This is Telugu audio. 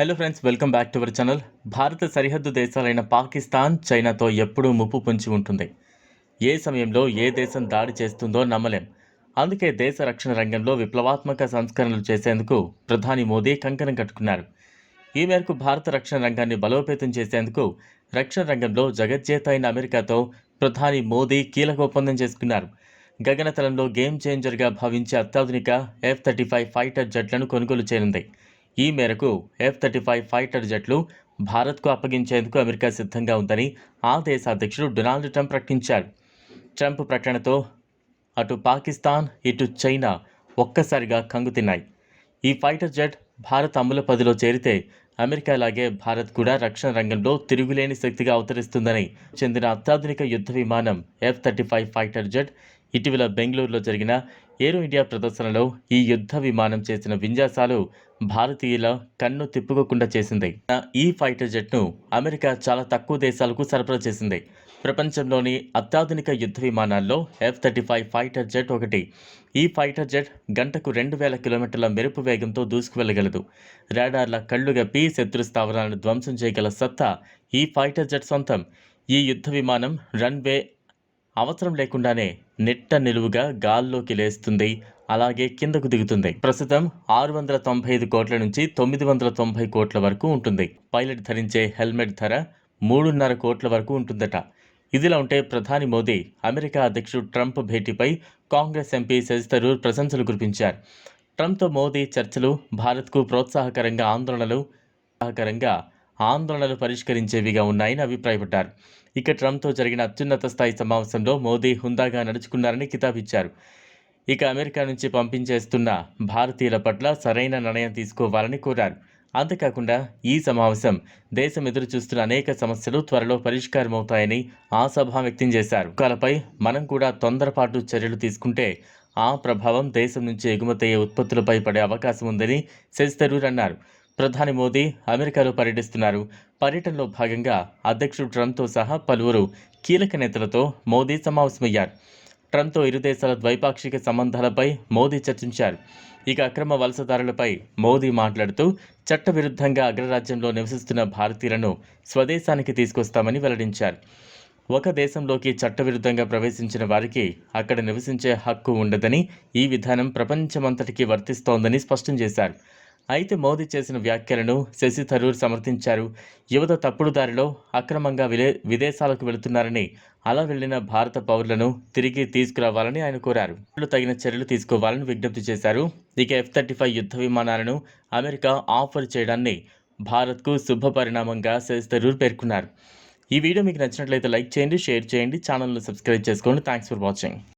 Hello friends welcome back to our channel భారత సరిహద్దు దేశాలైన పాకిస్తాన్ చైనాతో ఎప్పుడూ ముప్పు పొంచి ఉంటుంది. ఏ సమయంలో ఏ దేశం దాడి చేస్తుందో నమ్మలేం. అందుకే దేశ రక్షణ రంగంలో విప్లవాత్మక సంస్కరణలు చేసేందుకు ప్రధాని మోదీ కంకణం కట్టుకున్నారు. ఈ మేరకు భారత రక్షణ రంగాన్ని బలోపేతం చేసేందుకు రక్షణ రంగంలో జగజ్జేత అయిన అమెరికాతో ప్రధాని మోదీ కీలక ఒప్పందం చేసుకున్నారు. గగనతలంలో గేమ్ చేంజర్గా భావించే అత్యాధునిక ఎఫ్ థర్టీ ఫైవ్ ఫైటర్ జట్లను కొనుగోలు చేయనుంది. ఈ మేరకు ఎఫ్ థర్టీ ఫైవ్ ఫైటర్ జట్లు భారత్కు అప్పగించేందుకు అమెరికా సిద్ధంగా ఉందని ఆ దేశ అధ్యక్షుడు డొనాల్డ్ ట్రంప్ ప్రకటించారు. ట్రంప్ ప్రకటనతో అటు పాకిస్తాన్ ఇటు చైనా ఒక్కసారిగా కంగుతిన్నాయి ఈ ఫైటర్ జెట్ భారత్ అమ్ముల పదిలో చేరితే అమెరికా లాగే భారత్ కూడా రక్షణ రంగంలో తిరుగులేని శక్తిగా అవతరిస్తుందని చెందిన అత్యాధునిక యుద్ధ విమానం F thirty five fighter jet ఇటీవల బెంగళూరులో జరిగిన ఏరో ఇండియా ప్రదర్శనలో ఈ యుద్ధ విమానం చేసిన విన్యాసాలు భారతీయుల కన్ను తిప్పుకోకుండా చేసింది. ఈ ఫైటర్ జెట్ను అమెరికా చాలా తక్కువ దేశాలకు సరఫరా చేసింది. ప్రపంచంలోని అత్యాధునిక యుద్ధ విమానాల్లో F thirty five fighter jet ఒకటి. ఈ ఫైటర్ జెట్ గంటకు రెండు వేల కిలోమీటర్ల మెరుపు వేగంతో దూసుకువెళ్ళగలదు. రాడార్ల కళ్ళు గప్పి శత్రు స్థావరాలను ధ్వంసం చేయగల సత్తా ఈ ఫైటర్ జెట్ సొంతం. ఈ యుద్ధ విమానం రన్వే అవసరం లేకుండానే నెట్ట నిలువుగా గాల్లోకి లేస్తుంది. అలాగే కిందకు దిగుతుంది. ప్రస్తుతం ఆరు వందల తొంభై ఐదు కోట్ల నుంచి తొమ్మిది వందల తొంభై కోట్ల వరకు ఉంటుంది. పైలట్ ధరించే హెల్మెట్ ధర మూడున్నర కోట్ల వరకు ఉంటుందట. ఇదిలా ఉంటే ప్రధాని మోదీ అమెరికా అధ్యక్షుడు ట్రంప్ భేటీపై కాంగ్రెస్ ఎంపీ శశి థరూర్ ప్రశంసలు కురిపించారు. ట్రంప్తో మోదీ చర్చలు భారత్కు ప్రోత్సాహకరంగా ఆందోళనలు సహకరంగా ఆందోళనలు పరిష్కరించేవిగా ఉన్నాయని అభిప్రాయపడ్డారు. ఇక ట్రంప్తో జరిగిన అత్యున్నత స్థాయి సమావేశంలో మోదీ హుందాగా నడుచుకున్నారని కితాబిచ్చారు. ఇక అమెరికా నుంచి పంపించేస్తున్న భారతీయుల పట్ల సరైన నిర్ణయం తీసుకోవాలని కోరారు. అంతేకాకుండా ఈ సమావేశం దేశం ఎదురు చూస్తున్న అనేక సమస్యలు త్వరలో పరిష్కారమవుతాయని ఆశాభావం వ్యక్తం చేశారు. కాలపై మనం కూడా తొందరపాటు చర్యలు తీసుకుంటే ఆ ప్రభావం దేశం నుంచి ఎగుమతయ్యే ఉత్పత్తులపై పడే అవకాశం ఉందని శశి అన్నారు. ప్రధాని మోదీ అమెరికాలో పర్యటిస్తున్నారు. పర్యటనలో భాగంగా అధ్యక్షుడు ట్రంప్తో సహా పలువురు కీలక నేతలతో మోదీ సమావేశమయ్యారు. ట్రంప్తో ఇరు దేశాల ద్వైపాక్షిక సంబంధాలపై మోదీ చర్చించారు. ఇక అక్రమ వలసదారులపై మోదీ మాట్లాడుతూ చట్టవిరుద్ధంగా అగ్రరాజ్యంలో నివసిస్తున్న భారతీయులను స్వదేశానికి తీసుకొస్తామని వెల్లడించారు. ఒక దేశంలోకి చట్టవిరుద్ధంగా ప్రవేశించిన వారికి అక్కడ నివసించే హక్కు ఉండదని ఈ విధానం ప్రపంచమంతటికి వర్తిస్తోందని స్పష్టం చేశారు. అయితే మోదీ చేసిన వ్యాఖ్యలను శశి థరూర్ సమర్థించారు. యువత తప్పుడు దారిలో అక్రమంగా విలే విదేశాలకు వెళుతున్నారని అలా వెళ్ళిన భారత పౌరులను తిరిగి తీసుకురావాలని ఆయన కోరారు. తగిన చర్యలు తీసుకోవాలని విజ్ఞప్తి చేశారు. ఇక ఎఫ్ థర్టీ ఫైవ్ యుద్ధ విమానాలను అమెరికా ఆఫర్ చేయడాన్ని భారత్కు శుభ పరిణామంగా శశి థరూర్ పేర్కొన్నారు. ఈ వీడియో మీకు నచ్చినట్లయితే లైక్ చేయండి షేర్ చేయండి ఛానల్ను సబ్స్క్రైబ్ చేసుకోండి. Thanks for watching